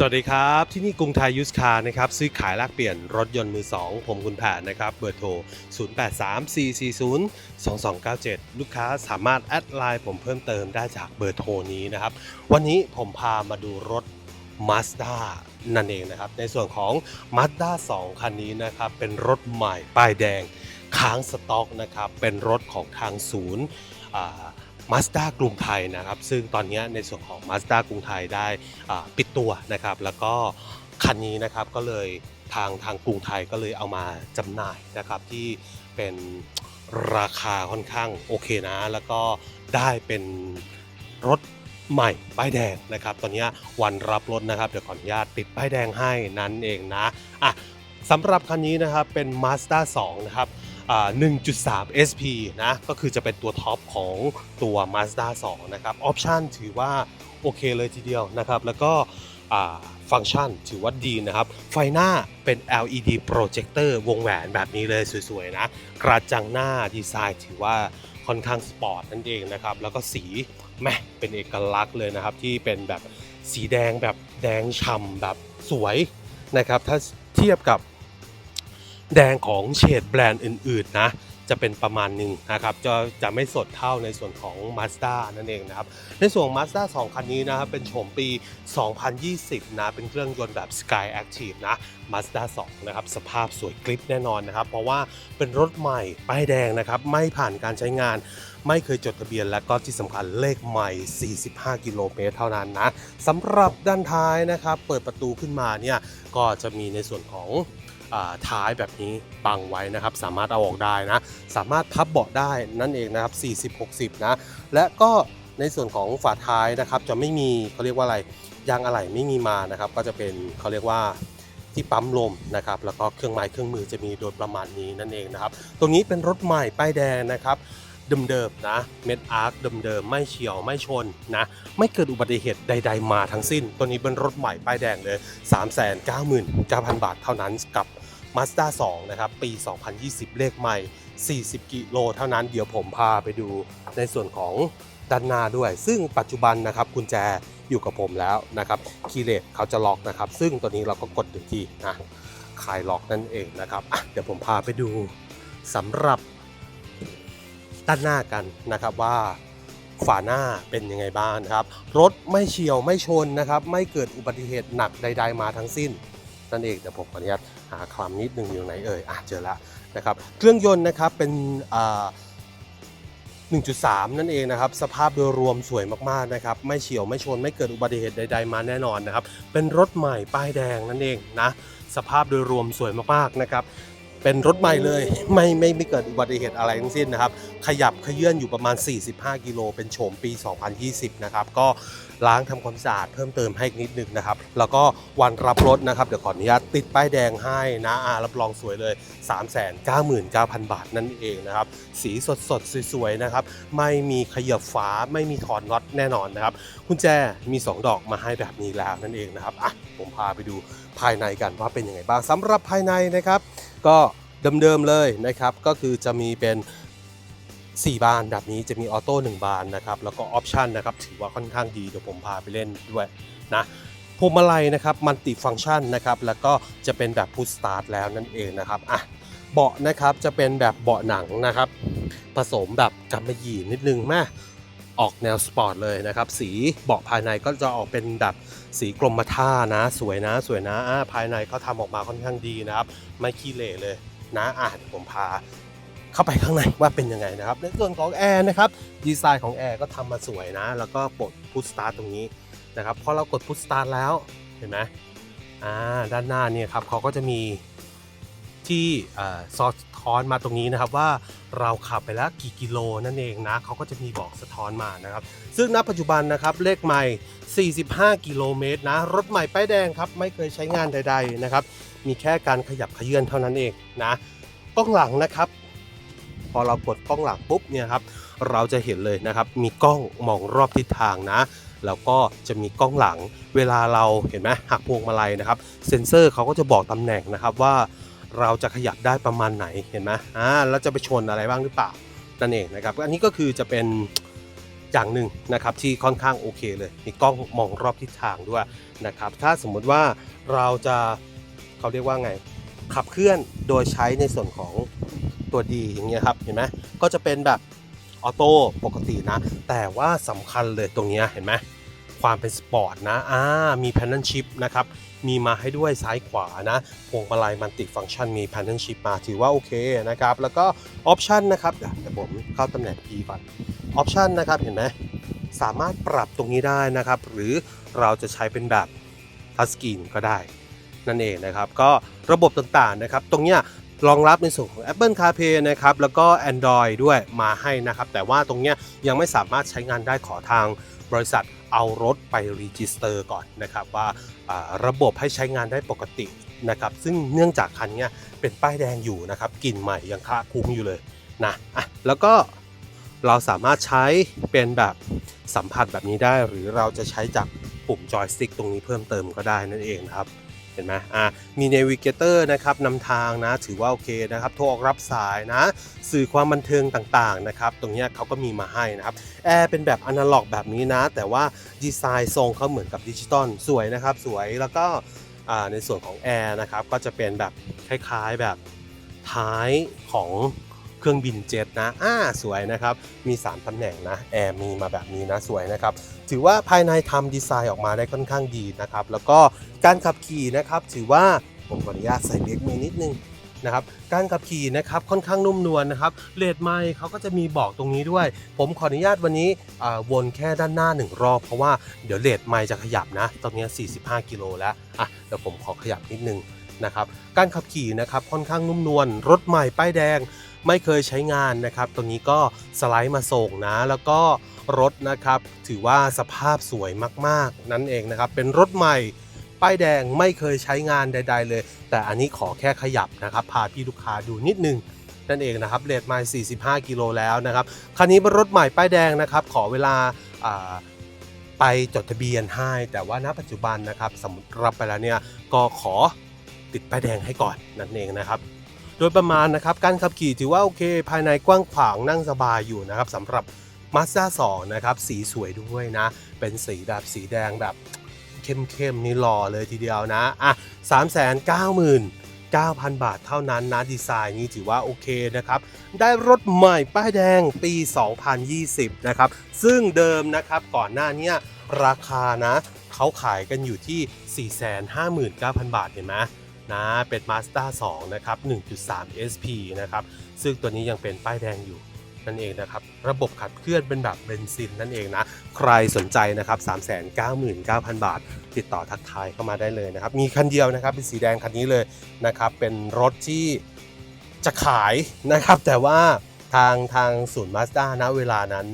สวัสดีครับ ที่นี่กรุงไทยยูสคาร์นะครับซื้อขายแลกเปลี่ยนรถยนต์มือ 2 ผมคุณแผนนะครับ เบอร์โทร 0834402297 ลูกค้าสามารถแอดไลน์ผมเพิ่มเติมได้จากเบอร์โทรนี้นะครับ วันนี้ผมพามาดูรถ Mazda นั่นเองนะครับ ในส่วนของ Mazda 2 คันนี้นะครับ เป็นรถใหม่ป้ายแดงค้างสต็อกนะครับ เป็นรถของทางศูนย์ มาสด้ากรุงไทยนะครับ ซึ่งตอนนี้ในส่วนของ Mazda กรุงไทยได้ปิดตัวนะครับ แล้วก็คันนี้นะครับก็เลยทางทางกรุงไทยก็เลยเอามาจำหน่ายนะครับที่เป็นราคาค่อนข้างโอเคนะ แล้วก็ได้เป็นรถใหม่ป้ายแดงนะครับ ตอนนี้วันรับรถนะครับเดี๋ยวขออนุญาตติดป้ายแดงให้นั้นเองนะอะสำหรับคันนี้นะครับเป็น Mazda 2 นะครับ 1.3 SP นะ ก็คือจะเป็นตัวท็อปของตัว Mazda 2 นะครับ ออปชันถือว่า โอเคเลยทีเดียวนะครับ แล้วก็ฟังก์ชันถือว่าดีนะครับ ไฟหน้าเป็น LED projector วงแหวนแบบนี้เลยสวยๆนะ กระจังหน้าดีไซน์ถือว่าค่อนข้างสปอร์ตนั่นเองนะครับ แล้วก็สีแม่เป็นเอกลักษณ์เลยนะครับ ที่เป็นแบบสีแดงแบบแดงฉ่ำแบบสวยนะครับ ถ้าเทียบกับ แดงของเฉดแบรนด์อื่นๆนะจะเป็นประมาณหนึ่งนะครับจะจะไม่สดเท่าในส่วนของ Mazda นั่นเองนะครับ ในส่วนของ Mazda 2 คันนี้นะครับเป็นโฉมปี 2020 นะ เป็นเครื่องยนต์แบบ Sky Active นะ Mazda 2 นะครับ สภาพสวยกริปแน่นอนนะครับ เพราะว่าเป็นรถใหม่ป้ายแดงนะครับ ไม่ผ่านการใช้งาน ไม่เคยจดทะเบียน และก็ที่สำคัญเลขใหม่ 45 กิโลเมตรเท่านั้นนะสำหรับด้านท้ายนะครับ เปิดประตูขึ้นมาเนี่ยก็จะมีในส่วนของ ท้ายแบบนี้บังไว้นะครับ สามารถเอาออกได้นะ สามารถพับเบาะได้นั่นเองนะครับ 40-60 นะ และก็ในส่วนของฝาท้ายนะครับ จะไม่มีเขาเรียกว่าอะไรยางอะไหล่ไม่มีมานะครับ ก็จะเป็นเขาเรียกว่าที่ปั๊มลมนะครับแล้วก็เครื่องไม้เครื่องมือจะมีโดยประมาณนี้นั่นเองนะครับ ตรงนี้เป็นรถใหม่ป้ายแดงนะครับ เดิมๆนะเม็ดอาร์คเดิมๆไม่เฉียวไม่ชนนะ ไม่เกิดอุบัติเหตุใด ๆ มาทั้งสิ้น ตัวนี้เป็นรถใหม่ป้ายแดงเลย 399,000 บาทเท่านั้นกับ Mazda 2 นะครับ ปี 2020 เลขใหม่ 40 กิโลเท่านั้นเดี๋ยวผมพาไปดูในส่วนของด้านหน้าด้วย ซึ่งปัจจุบันนะครับกุญแจอยู่กับผมแล้วนะครับคีย์เลสเขาจะล็อกนะครับ ซึ่งตัวนี้เราก็กดหนึ่งทีนะคลายล็อกนั่นเองนะครับเดี๋ยวผมพาไปดูสำหรับ ด้านหน้ากันนะครับว่าฝาหน้าเป็นยังไงบ้างครับ รถไม่เฉียวไม่ชนนะครับ ไม่เกิดอุบัติเหตุหนักใด ๆ มาทั้งสิ้น นั่นเองแต่ผมขออนุญาตหาคลำนิดนึงอยู่ไหนเอ่ยอะเจอแล้วนะครับเครื่องยนต์นะครับเป็น1.3 นั่นเองนะครับ สภาพโดยรวมสวยมากๆนะครับ ไม่เฉียวไม่ชนไม่เกิดอุบัติเหตุใด ๆ มาแน่นอนนะครับ เป็นรถใหม่ป้ายแดงนั่นเองนะสภาพโดยรวมสวยมากๆนะครับ เป็นรถใหม่เลยไม่ไม่ไม่เกิดอุบัติเหตุอะไรทั้งสิ้นนะครับ ขยับขยื่นอยู่ประมาณ 45 กิโลเป็นโฉมปี 2020 นะครับ ก็ล้างทำความสะอาดเพิ่มเติมให้อีกนิดนึงนะครับ แล้วก็วันรับรถนะครับ เดี๋ยวขออนุญาตติดป้ายแดงให้นะอารับรองสวยเลย 399,000 บาทนั่นเองนะครับ สีสดสดสวยๆนะครับ ไม่มีขยับฝาไม่มีถอดน็อตแน่นอนนะครับกุญแจมี 2 ดอกมาให้แบบนี้แล้วนั่นเองนะครับอะผมพาไปดูภายในกันว่าเป็นยังไงบ้างสำหรับภายในนะครับ ก็เดิมๆเลยนะครับ ก็คือจะมีเป็น 4 บานแบบนี้จะมีออโต้1บานนะครับ แล้วก็ออปชันนะครับ ถือว่าค่อนข้างดีเดี๋ยวผมพาไปเล่นด้วยนะพวงมาลัยนะครับมัลติฟัง c t ชันนะครับ แล้วก็จะเป็นแบบพุ s สตาร์ทแล้วนั่นเองนะครับอะเบาะนะครับจะเป็นแบบเบาะหนังนะครับ ผสมแบบกำมะหยี่นิดนึงแม่ ออกแนวสปอร์ตเลยนะครับ สีเบาะภายในก็จะออกเป็นแบบสีกรมท่านะ สวยนะ สวยนะภายในเขาทำออกมาค่อนข้างดีนะครับ ไม่ขี้เหร่เลยนะอะเดี๋ยวผมพาเข้าไปข้างในว่าเป็นยังไงนะครับ ในส่วนของแอร์นะครับ ดีไซน์ของแอร์ก็ทำมาสวยนะ แล้วก็ปลดพุทสตาร์ตรงนี้นะครับพอเรากดพุทสตาร์แล้วเห็นไหมอ่าด้านหน้าเนี่ยครับเขาก็จะมี ที่เอ่อซอสท้อนมาตรงนี้นะครับว่าเราขับไปแล้วกี่กิโลนั่นเองนะเขาก็จะมีบอกสะท้อนมานะครับ ซึ่งณปัจจุบันนะครับเลขใหม่ 45 กิโลเมตรนะรถใหม่ป้ายแดงครับไม่เคยใช้งานใด ๆนะครับ มีแค่การขยับขยื่นเท่านั้นเองนะกล้องหลังนะครับ พอเรากดกล้องหลังปุ๊บเนี่ยครับเราจะเห็นเลยนะครับ มีกล้องมองรอบทิศทางนะแล้วก็จะมีกล้องหลังเวลาเราเห็นไหมหักพวงมาลัยนะครับ เซ็นเซอร์เขาก็จะบอกตำแหน่งนะครับว่า เราจะขยับได้ประมาณไหนเห็นไหมอ่าแล้วจะไปชนอะไรบ้างหรือเปล่านั่นเองนะครับอันนี้ก็คือจะเป็นอย่างหนึ่งนะครับที่ค่อนข้างโอเคเลยมีกล้องมองรอบทิศทางด้วยนะครับถ้าสมมุติว่าเราจะเขาเรียกว่าไงขับเคลื่อนโดยใช้ในส่วนของตัวดีอย่างเงี้ยครับเห็นไหมก็จะเป็นแบบออโต้ปกตินะ แต่ว่าสำคัญเลยตรงเนี้ยเห็นไหม ความเป็นสปอร์ตนะอ่ามีแพนนันชิพนะครับ มีมาให้ด้วยซ้ายขวานะพวงมาลัยมันติฟังก์ชันมีแพนนันชิพมาถือว่าโอเคนะครับ แล้วก็ออปชันนะครับเดี๋ยวผมเข้าตำแหน่ง P ก่อนออปชันนะครับเห็นไหมสามารถปรับตรงนี้ได้นะครับ หรือเราจะใช้เป็นแบบทัชสกรีนก็ได้ นั่นเองนะครับ ก็ระบบต่างๆนะครับ ตรงเนี้ย รองรับในส่วนของ Apple CarPlay นะครับแล้วก็ Android ด้วยมาให้นะครับ แต่ว่าตรงเนี้ยยังไม่สามารถใช้งานได้ขอทางบริษัทเอารถไปรีจิสเตอร์ก่อนนะครับว่าระบบให้ใช้งานได้ปกตินะครับซึ่งเนื่องจากคันเนี้ยเป็นป้ายแดงอยู่นะครับกลิ่นใหม่ยังคาคุ้งอยู่เลยนะอะแล้วก็เราสามารถใช้เป็นแบบสัมผัสแบบนี้ได้ หรือเราจะใช้จากปุ่มจอยสติ๊กตรงนี้เพิ่มเติมก็ได้นั่นเองนะครับ ห็นไหมอ่ามีเนวิเกเตอร์นะครับนำทางนะ ถือว่าโอเคนะครับโทรออกรับสายนะ สื่อความบันเทิงต่างๆนะครับ ตรงนี้เขาก็มีมาให้นะครับ แอร์เป็นแบบอนาล็อกแบบนี้นะ แต่ว่าดีไซน์ทรงเขาเหมือนกับดิจิตอลสวยนะครับ สวยแล้วก็อ่าในส่วนของแอร์นะครับ ก็จะเป็นแบบคล้ายๆแบบท้ายของ เครื่องบินเจ็ตนะอ่าสวยนะครับ มี 3ตำแหน่งนะแอร์มีมาแบบนี้นะสวยนะครับ ถือว่าภายในทำดีไซน์ออกมาได้ค่อนข้างดีนะครับ แล้วก็การขับขี่นะครับ ถือว่าผมขออนุญาตใส่เบรกมือนิดนึงนะครับการขับขี่นะครับค่อนข้างนุ่มนวลนะครับเลดไมค์เขาก็จะมีบอกตรงนี้ด้วย ผมขออนุญาตวันนี้อ่าวนแค่ด้านหน้าหนึ่งรอบ เพราะว่าเดี๋ยวเลดไมค์จะขยับนะ ตอนนี้ 45 กิโลแล้วอะเดี๋ยวผมขอขยับนิดนึงนะครับการขับขี่นะครับค่อนข้างนุ่มนวลรถใหม่ป้ายแดง ไม่เคยใช้งานนะครับ ตัวนี้ก็สไลด์มาส่งนะ แล้วก็รถนะครับ ถือว่าสภาพสวยมากๆ นั่นเองนะครับ เป็นรถใหม่ป้ายแดงไม่เคยใช้งานใด ๆ เลย แต่อันนี้ขอแค่ขยับนะครับ พาพี่ลูกค้าดูนิดนึงนั่นเองนะครับเลทไมล์45 กิโลแล้วนะครับ คันนี้เป็นรถใหม่ป้ายแดงนะครับ ขอเวลาไปจดทะเบียนให้ แต่ว่าณปัจจุบันนะครับสำหรับไปแล้วเนี่ย ก็ขอติดป้ายแดงให้ก่อนนั่นเองนะครับ โดยประมาณนะครับการขับขี่ถือว่าโอเค ภายในกว้างขวางนั่งสบายอยู่นะครับสำหรับ Mazda 2นะครับสีสวยด้วยนะ เป็นสีแบบสีแดงแบบเข้มๆนี่หล่อเลยทีเดียวนะอะ399,000 บาทเท่านั้นนะ ดีไซน์นี้ถือว่าโอเคนะครับ ได้รถใหม่ป้ายแดงปี 2020 นะครับ ซึ่งเดิมนะครับก่อนหน้านี้ราคานะ เขาขายกันอยู่ที่ 459,000 บาทเห็นไหม นะเป็น Mazda 2 นะครับ 1.3 SP นะครับ ซึ่งตัวนี้ยังเป็นป้ายแดงอยู่นั่นเองนะครับ ระบบขับเคลื่อนเป็นแบบเบนซินนั่นเองนะ ใครสนใจนะครับ 399,000 บาท ติดต่อทักทายเข้ามาได้เลยนะครับ มีคันเดียวนะครับ เป็นสีแดงคันนี้เลยนะครับ เป็นรถที่จะขายนะครับ แต่ว่าทางทางศูนย์ Mazda ณเวลานั้น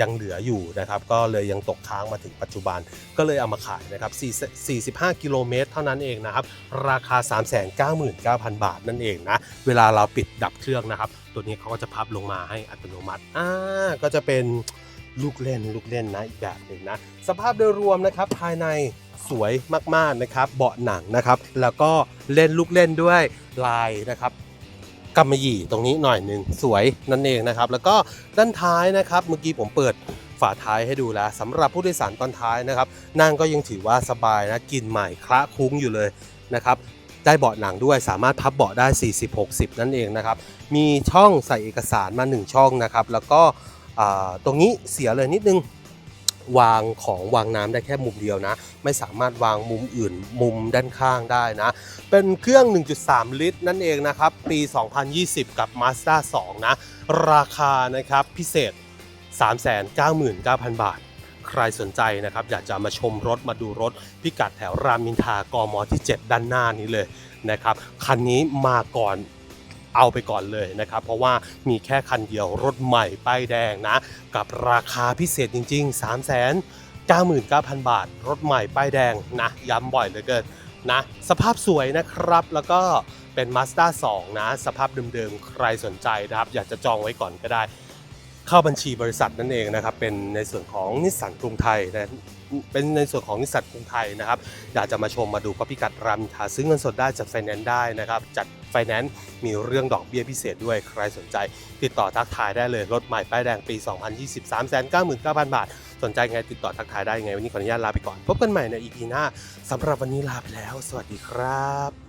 ยังเหลืออยู่นะครับก็เลยยังตกค้างมาถึงปัจจุบันก็เลยเอามาขายนะครับ4 45 กิโลเมตร เท่านั้นเองนะครับราคา 399,000 บาทนั่นเองนะเวลาเราปิดดับเครื่องนะครับ ตัวนี้เขาก็จะพับลงมาให้อัตโนมัติอ่าก็จะเป็นลูกเล่นลูกเล่นนะอีกแบบหนึ่งนะสภาพโดยรวมนะครับภายในสวยมากๆนะครับ เบาะหนังนะครับ แล้วก็เล่นลูกเล่นด้วยลายนะครับ กำมะหยี่ตรงนี้หน่อยหนึ่งสวยนั่นเองนะครับ แล้วก็ด้านท้ายนะครับ เมื่อกี้ผมเปิดฝาท้ายให้ดูแล้วสำหรับผู้โดยสารตอนท้ายนะครับนั่งก็ยังถือว่าสบายนะกินใหม่คละคุ้งอยู่เลยนะครับได้เบาะหนังด้วยสามารถพับเบาะได้ 40-60 นั่นเองนะครับ มีช่องใส่เอกสารมา 1 ช่องนะครับ แล้วก็ตรงนี้เสียเลยนิดนึง วางของวางน้ำได้แค่มุมเดียวนะ ไม่สามารถวางมุมอื่นมุมด้านข้างได้นะ เป็นเครื่อง 1.3 ลิตร นั่นเองนะครับ ปี 2020 กับ Mazda 2 นะ ราคานะครับพิเศษ 399,000 บาท ใครสนใจนะครับ อยากจะมาชมรถมาดูรถ พิกัดแถวรามอินทากมที่ 7 ด้านหน้านี้เลยนะครับ คันนี้มาก่อน เอาไปก่อนเลยนะครับ เพราะว่ามีแค่คันเดียวรถใหม่ป้ายแดงนะ กับราคาพิเศษจริง ๆ3 9 9 0 0 0 บาท รถใหม่ป้ายแดงนะย้ำบ่อยเหลือเกินนะสภาพสวยนะครับแล้วก็เป็น Mazda 2 นะ สภาพเดิมๆ ใครสนใจนะครับ อยากจะจองไว้ก่อนก็ได้ เข้าบัญชีบริษัทนั่นเองนะครับเป็นในส่วนของนิสสันกรุงไทยนะเป็นในส่วนของนิสสันกรุงไทยนะครับอยากจะมาชมมาดูก็พิกัดรามิทาซื้อเงินสดได้จัดไฟแนนซ์ได้นะครับจัดไฟแนนซ์มีเรื่องดอกเบี้ยพิเศษด้วยใครสนใจ ติดต่อทักทายได้เลยรถใหม่ป้ายแดงปี 2020 399,000 บาท สนใจไงติดต่อทักทายได้ไง วันนี้ขออนุญาตลาไปก่อน พบกันใหม่ใน EP หน้าสำหรับวันนี้ลาไปแล้ว สวัสดีครับ